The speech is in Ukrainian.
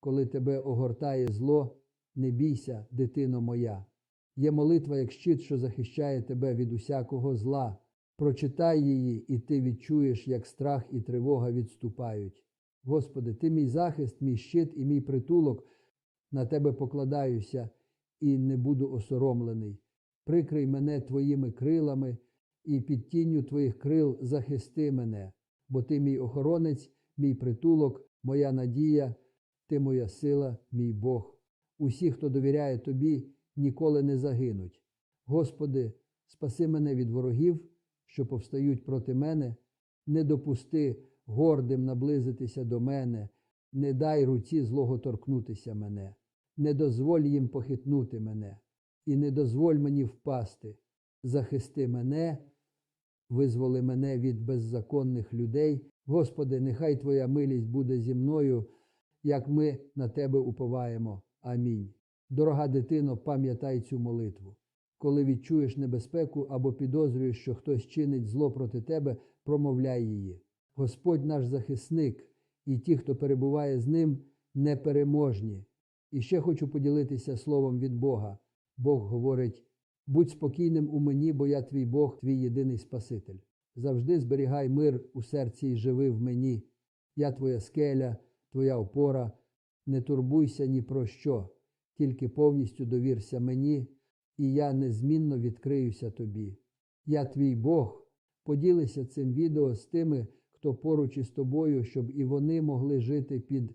коли тебе огортає зло, не бійся, дитино моя. Є молитва як щит, що захищає тебе від усякого зла. Прочитай її, і ти відчуєш, як страх і тривога відступають. Господи, ти мій захист, мій щит і мій притулок, на тебе покладаюся і не буду осоромлений. Прикрий мене твоїми крилами, і під тінню твоїх крил захисти мене, бо ти мій охоронець, мій притулок, моя надія, ти моя сила, мій Бог. Усі, хто довіряє тобі, ніколи не загинуть. Господи, спаси мене від ворогів, що повстають проти мене, не допусти гордим наблизитися до мене, не дай руці злого торкнутися мене, не дозволь їм похитнути мене, і не дозволь мені впасти. Захисти мене, визволи мене від беззаконних людей. Господи, нехай Твоя милість буде зі мною, як ми на Тебе уповаємо. Амінь. Дорога дитино, пам'ятай цю молитву. Коли відчуєш небезпеку або підозрюєш, що хтось чинить зло проти тебе, промовляй її. Господь наш захисник, і ті, хто перебуває з ним, непереможні. І ще хочу поділитися словом від Бога. Бог говорить: будь спокійним у мені, бо я твій Бог, твій єдиний Спаситель. Завжди зберігай мир у серці і живи в мені. Я твоя скеля, твоя опора. Не турбуйся ні про що, тільки повністю довірся мені, і я незмінно відкриюся тобі. Я твій Бог. Поділися цим відео з тими, хто поруч із тобою, щоб і вони могли жити під